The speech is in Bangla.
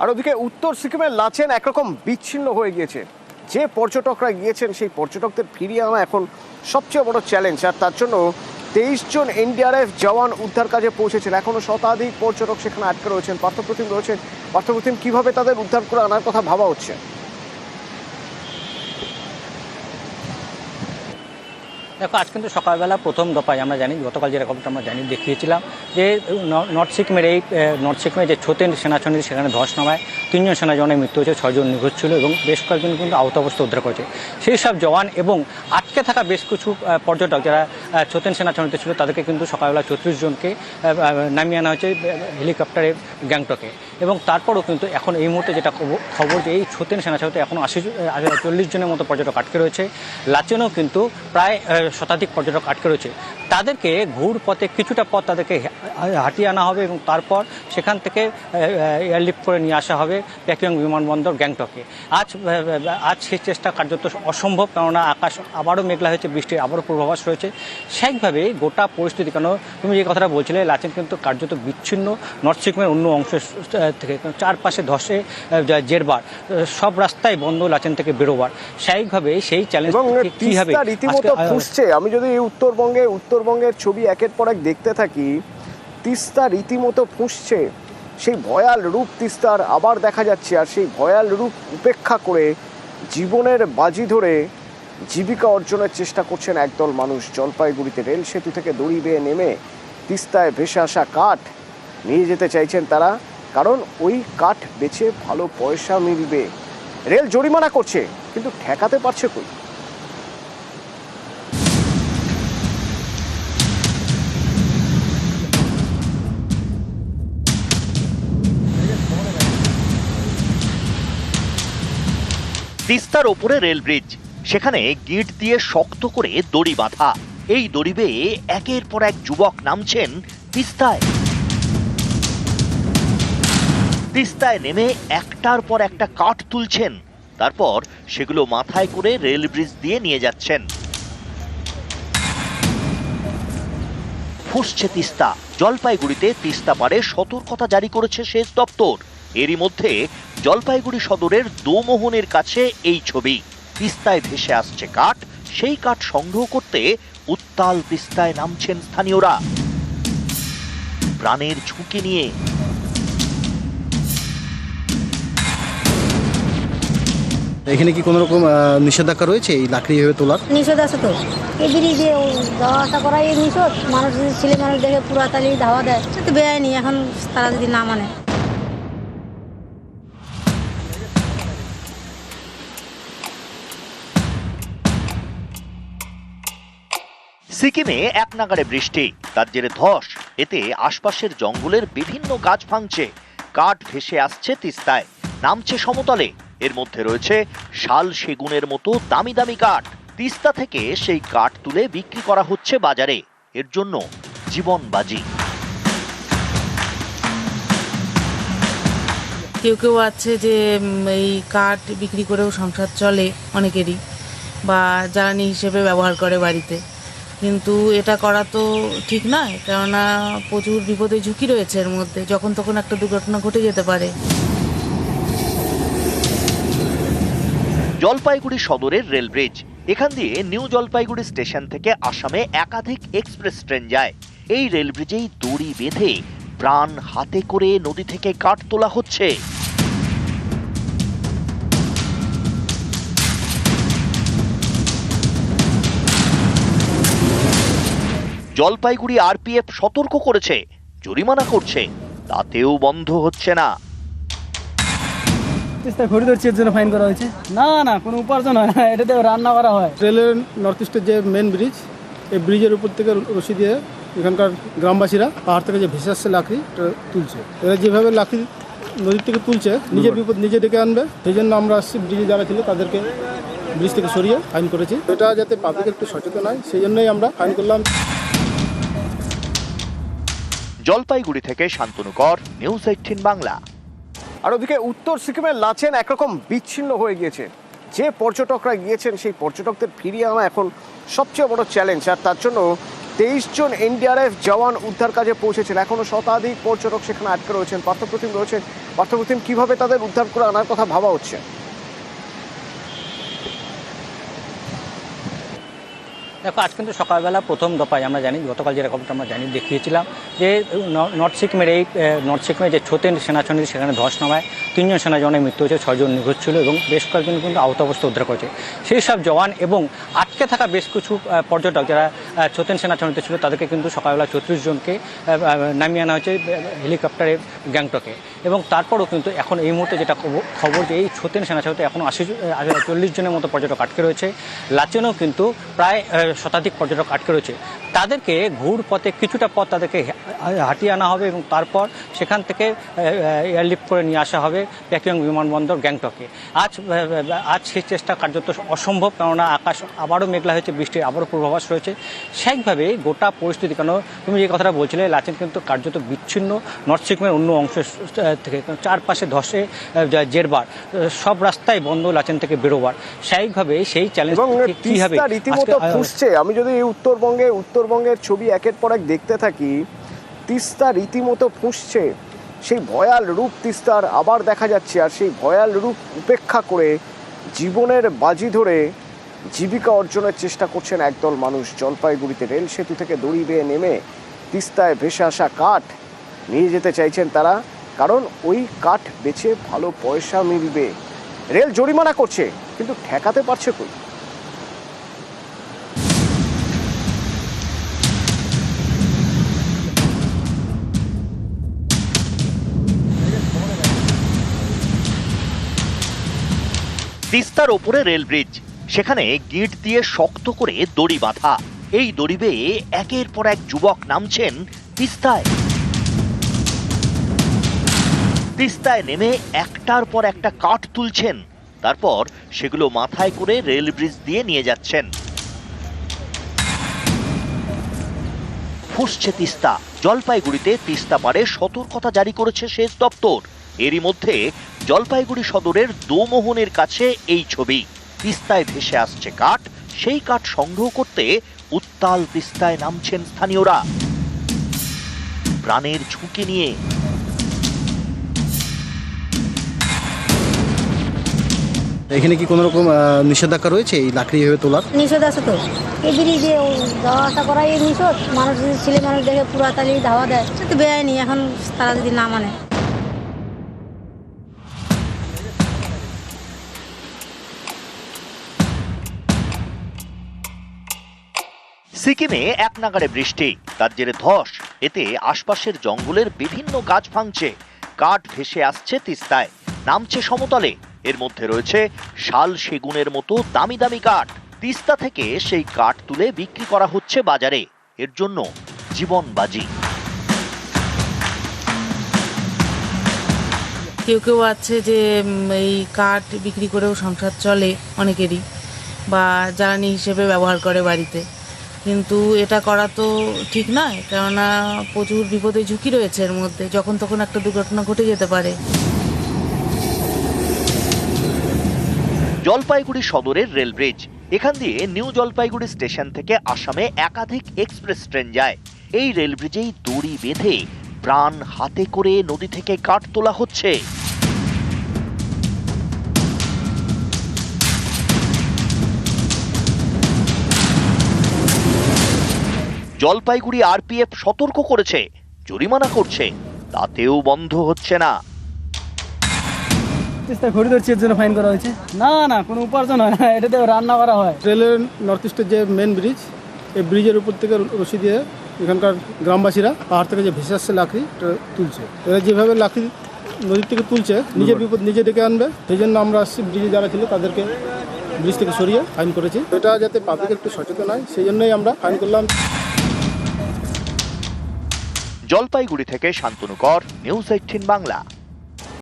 আর ওদিকে উত্তর সিকিমের লাচেন একরকম বিচ্ছিন্ন হয়ে গিয়েছে। যে পর্যটকরা গিয়েছেন, সেই পর্যটকদের ফিরিয়ে আনা এখন সবচেয়ে বড় চ্যালেঞ্জ আর তার জন্য তেইশ জন এনডিআরএফ জওয়ান উদ্ধার কাজে পৌঁছেছেন। এখনও শতাধিক পর্যটক সেখানে আটকে রয়েছেন। পার্থপ্রতিম রয়েছেন। পার্থপ্রতিম কীভাবে তাদের উদ্ধার করে আনার কথা ভাবা হচ্ছে? দেখো, আজ কিন্তু সকালবেলা প্রথম দফায় আমরা জানি, গতকাল যে রেকর্ডটা আমরা জানি, দেখিয়েছিলাম যে নর্থ সিকিমের এই নর্থ সিকিমের যে ছোতেন সেনাছনি, সেখানে ধস নামায়। তিনজন সেনা জওয়ানের মৃত্যু হয়েছে, ছয়জন নিখোঁজ ছিল এবং বেশ কয়েকজন কিন্তু আহত অবস্থা উদ্ধার করেছে। সেই সব জওয়ান এবং আটকে থাকা বেশ কিছু পর্যটক যারা ছোতেন সেনাছনিতে ছিল, তাদেরকে কিন্তু সকালবেলা চৌত্রিশ জনকে নামিয়ে আনা হয়েছে হেলিকপ্টারে গ্যাংটকে। এবং তারপরও কিন্তু এখন এই মুহূর্তে যেটা খবর- যে এই ছোতেন সেনাছনিতে এখনও আশি চল্লিশ জনের মতো পর্যটক আটকে রয়েছে। লাচেনও কিন্তু প্রায় শতাধিক পর্যটক আটকে রয়েছে। তাদেরকে ঘুর পথে কিছুটা পথ তাদেরকে হাঁটিয়ে আনা হবে এবং তারপর সেখান থেকে এয়ারলিফট করে নিয়ে আসা হবে প্যাকিং বিমানবন্দর গ্যাংটকে। আজ আজ সেই চেষ্টা কার্যত অসম্ভব কেননা আকাশ আবারও মেঘলা হয়েছে বৃষ্টির আবারও পূর্বাভাস রয়েছে। স্বাভাবিকভাবে গোটা পরিস্থিতি কেন তুমি যে কথাটা বলছিলে লাচেন কিন্তু কার্যত বিচ্ছিন্ন নর্থ সিকিমের অন্য অংশ থেকে চারপাশে ধসে জেরবার সব রাস্তায় বন্ধ লাচেন থেকে বেরোবার। স্বাভাবিকভাবে সেই চ্যালেঞ্জ এবং ফুসছে আমি যদি উত্তরবঙ্গে, উত্তরবঙ্গের ছবি একের পর এক দেখতে থাকি, তিস্তা রীতিমতো ফুসছে। সেই ভয়াল রূপ তিস্তার আবার দেখা যাচ্ছে, আর সেই ভয়াল রূপ উপেক্ষা করে জীবনের বাজি ধরে জীবিকা অর্জনের চেষ্টা করছেন একদল মানুষ। জলপাইগুড়িতে রেল সেতু থেকে দড়ি বেয়ে নেমে তিস্তায় ভেসে আসা কাঠ নিয়ে যেতে চাইছেন তারা, কারণ ওই কাঠ বেচে ভালো পয়সা মিলবে। রেল জরিমানা করছে, কিন্তু ঠেকাতে পারছে কই? তিস্তার ওপরে রেল ব্রিজ। সেখানে গিট দিয়ে শক্ত করে দড়ি বাঁধা। এই দড়ি বেয়ে একের পর এক যুবক নামছেন তিস্তায়। তিস্তায় নেমে একটার পর একটা কাঠ তুলছেন। তারপর সেগুলো মাথায় করে রেল ব্রিজ দিয়ে নিয়ে যাচ্ছেন। ফুসছে তিস্তা। জলপাইগুড়িতে তিস্তা পারে সতর্কতা জারি করেছে সেচ দপ্তর। এরই মধ্যে জলপাইগুড়ি সদরের দোমোহনের কাছে এই ছবি। তিস্তায় ভেসে আসছে কাঠ সেই কাঠ সংগ্রহ করতে উত্তাল তিস্তায় নামছেন স্থানীয়রা। প্রাণের ঝুঁকি নিয়ে। এখানে কি কোনো রকম আহ, নিষেধাজ্ঞা রয়েছে এই লাকড়ি এভাবে তোলার? নিষেধ আছে তো। এই ব্রিজে ও যাওয়া আসা করাই নিষেধ মানুষ ছেলে মানুষ দেখে পুরা তালি ধাওয়া দেয় সে তো বেআইনি এখন তারা যদি না মানে। সিকিমে এক নাগারে বৃষ্টি। তার জেরে ধস, এতে আশপাশের জঙ্গলের বিভিন্ন গাছ ভাঙছে কাঠ ভেসে আসছে তিস্তায়, নামছে সমতলে। এর মধ্যে রয়েছে শাল সেগুনের মতো দামি দামি কাঠ। তিস্তা থেকে সেই কাঠ তুলে বিক্রি করা হচ্ছে বাজারে। এর জন্য জীবন বাজি। কেউ কেউ আছে যে এই কাঠ বিক্রি করেও সংসার চলে অনেকেরই, বা জ্বালানি হিসেবে ব্যবহার করে বাড়িতে। কিন্তু এটা করা তো ঠিক নয়, কেননা প্রচুর বিপদে ঝুঁকি রয়েছে এর মধ্যে, যখন তখন একটা দুর্ঘটনা ঘটে যেতে পারে। জলপাইগুড়ি সদরের রেল ব্রিজ, এখান দিয়ে নিউ জলপাইগুড়ি স্টেশন থেকে আসামে একাধিক এক্সপ্রেস ট্রেন যায়। এই রেল ব্রিজেই দড়ি বেঁধে প্রাণ হাতে করে নদী থেকে কাঠ তোলা হচ্ছে। জলপাইগুড়ি আরপিএফ সতর্ক করেছে জরিমানা করছে তাতেও বন্ধ হচ্ছে না। তিস্তা ঘড়ি ধরছি এর জন্য ফাইন করা হয়েছে? না না কোনো উপার্জন হয় না এটাতে রান্না করা হয়। রেলের নর্থ ইস্টের যে মেন ব্রিজ এই ব্রিজের উপর থেকে রশি দিয়ে এখানকার গ্রামবাসীরা পাহাড় থেকে যে ভেসে আসছে লাকড়ি তুলছে। এরা যেভাবে লাকড়ি নদীর থেকে তুলছে নিজের বিপদ নিজে ডেকে আনবে সেই জন্য আমরা আসছি ব্রিজে যারা ছিল তাদেরকে ব্রিজ থেকে সরিয়ে ফাইন করেছি। এটা যাতে পাবলিক একটু সচেতন হয় সেই জন্যই আমরা ফাইন করলাম। জলপাইগুড়ি থেকে শান্তনু কর নিউজ এইটিন বাংলা। আর ওদিকে উত্তর সিকিমের লাচেন একরকম বিচ্ছিন্ন হয়ে গিয়েছে। যে পর্যটকরা গিয়েছেন, সেই পর্যটকদের ফিরিয়ে আনা এখন সবচেয়ে বড় চ্যালেঞ্জ আর তার জন্য তেইশ জন এনডিআরএফ জওয়ান উদ্ধার কাজে পৌঁছেছেন। এখনও শতাধিক পর্যটক সেখানে আটকে রয়েছেন। পার্থপ্রতিম রয়েছেন। পার্থপ্রতিম কীভাবে তাদের উদ্ধার করে আনার কথা ভাবা হচ্ছে? দেখো, আজ কিন্তু সকালবেলা প্রথম দফায় আমরা জানি, গতকাল যে রকমটা আমরা জানি, দেখিয়েছিলাম যে নর্থ সিকিমের এই নর্থ সিকিমের যে ছোতেন সেনাছনি সেখানে ধস নামায়, তিনজন সেনা জওয়ানের মৃত্যু হয়েছে, ছয়জন নিখোঁজ ছিল এবং বেশ কয়েকজন কিন্তু আহত অবস্থা উদ্ধার করেছে। সেই সব জওয়ান এবং আটকে থাকা বেশ কিছু পর্যটক যারা ছোতেন সেনাছনিতে ছিল, তাদেরকে কিন্তু সকালবেলা চৌত্রিশ জনকে নামিয়ে আনা হয়েছে হেলিকপ্টারে গ্যাংটকে। এবং তারপরও কিন্তু এখন এই মুহূর্তে যেটা খবর- যে এই ছোতেন সেনাছনিতে এখন আশি চল্লিশ জনের মতো পর্যটক আটকে রয়েছে। লাচেনও কিন্তু প্রায় শতাধিক পর্যটক আটকে রয়েছে। তাদেরকে ঘুর পথে কিছুটা পথ তাদেরকে হাঁটিয়ে আনা হবে এবং তারপর সেখান থেকে এয়ারলিফট করে নিয়ে আসা হবে প্যাকিং বিমানবন্দর গ্যাংটকে। আজ আজ সেই চেষ্টা কার্যত অসম্ভব কেননা আকাশ আবারও মেঘলা হয়েছে বৃষ্টির আবারও পূর্বাভাস রয়েছে। সেইভাবে গোটা পরিস্থিতি কেন তুমি যে কথাটা বলছিলে লাচেন কিন্তু কার্যত বিচ্ছিন্ন নর্থ সিকিমের অন্য অংশ থেকে চারপাশে ধসে জেরবার সব রাস্তায় বন্ধ লাচেন থেকে বেরোবার। স্বাভাবিকভাবে সেই চ্যালেঞ্জ কীভাবে আমি যদি উত্তরবঙ্গে উত্তরবঙ্গের ছবি একের পর এক দেখতে থাকি, তিস্তা রীতিমতো ফুঁসছে। সেই ভয়াল রূপ তিস্তার আবার দেখা যাচ্ছে, আর সেই ভয়াল রূপ উপেক্ষা করে জীবনের বাজি ধরে জীবিকা অর্জনের চেষ্টা করছেন একদল মানুষ। জলপাইগুড়িতে রেল সেতু থেকে দড়ি বেয়ে নেমে তিস্তায় ভেসে আসা কাঠ নিয়ে যেতে চাইছেন তারা, কারণ ওই কাঠ বেচে ভালো পয়সা মিলবে। রেল জরিমানা করছে, কিন্তু ঠেকাতে পারছে কই? তিস্তার ওপরে রেল ব্রিজ। সেখানে গিঁট দিয়ে শক্ত করে দড়ি বাঁধা। এই দড়ি বেয়ে একের পর এক যুবক নামছেন তিস্তায়। তিস্তায় নেমে একটার পর একটা কাঠ তুলছেন। তারপর সেগুলো মাথায় করে রেল ব্রিজ দিয়ে নিয়ে যাচ্ছেন। ফুসছে তিস্তা। জলপাইগুড়িতে তিস্তা পারে সতর্কতা জারি করেছে সেচ দপ্তর। এরই মধ্যে জলপাইগুড়ি সদরের দোমোহনের কাছে এই ছবি। তিস্তায় ভেসে আসছে কাঠ সেই কাঠ সংগ্রহ করতে উত্তাল তিস্তায় নামছেন স্থানীয়রা। প্রাণের ঝুঁকি নিয়ে। এখানে কি কোনো রকম আহ, নিষেধাজ্ঞা রয়েছে এই লাকড়ি এভাবে তোলার? নিষেধ আছে তো। এই ব্রিজে ও যাওয়া আসা করাই নিষেধ মানুষ ছেলে মানুষ দেখে পুরা তালি ধাওয়া দেয় সে তো বেআইনি এখন তারা যদি না মানে। সিকিমে এক নাগাড়ে বৃষ্টি। তার জেরে ধস। এতে আশপাশের জঙ্গলের বিভিন্ন গাছ ভাঙছে। কাঠ ভেসে আসছে তিস্তায়। নামছে সমতলে। এর মধ্যে রয়েছে শাল সেগুনের মতো দামি দামি কাঠ। তিস্তা থেকে সেই কাঠ তুলে বিক্রি করা হচ্ছে বাজারে। এর জন্য জীবন বাজি। কেউ কেউ আছে যে এই কাঠ বিক্রি করেও সংসার চলে অনেকেরই। বা জ্বালানি হিসেবে ব্যবহার করে বাড়িতে। কিন্তু এটা করা তো ঠিক নয়, কেননা প্রচুর বিপদের ঝুঁকি রয়েছে এর মধ্যে, যখন তখন একটা দুর্ঘটনা ঘটে যেতে পারে। জলপাইগুড়ি সদরের রেল ব্রিজ। এখান দিয়ে নিউ জলপাইগুড়ি স্টেশন থেকে আসামে একাধিক এক্সপ্রেস ট্রেন যায়। এই রেল ব্রিজেই দড়ি বেঁধে প্রাণ হাতে করে নদী থেকে কাঠ তোলা হচ্ছে। জলপাইগুড়ি আরপিএফ সতর্ক করেছে জরিমানা করছে তাতেও বন্ধ হচ্ছে না। তিস্তা ঘড়ি ধরছি এর জন্য ফাইন করা হয়েছে। না না কোনো উপার্জন হয় না এটাতে রান্না করা হয়। রেলের নর্থ ইস্টের যে মেন ব্রিজ এই ব্রিজের উপর থেকে রশি দিয়ে এখানকার গ্রামবাসীরা পাহাড় থেকে যে ভেসে আসছে লাকড়ি তুলছে। এরা যেভাবে লাকড়ি নদীর থেকে তুলছে নিজের বিপদ নিজে ডেকে আনবে সেই জন্য আমরা আসছি ব্রিজে যারা ছিল তাদেরকে ব্রিজ থেকে সরিয়ে ফাইন করেছি। এটা যাতে পাবলিক একটু সচেতন হয় সেই জন্যই আমরা ফাইন করলাম। জলপাইগুড়ি থেকে শান্তনুকর নিউজ এইটিন বাংলা।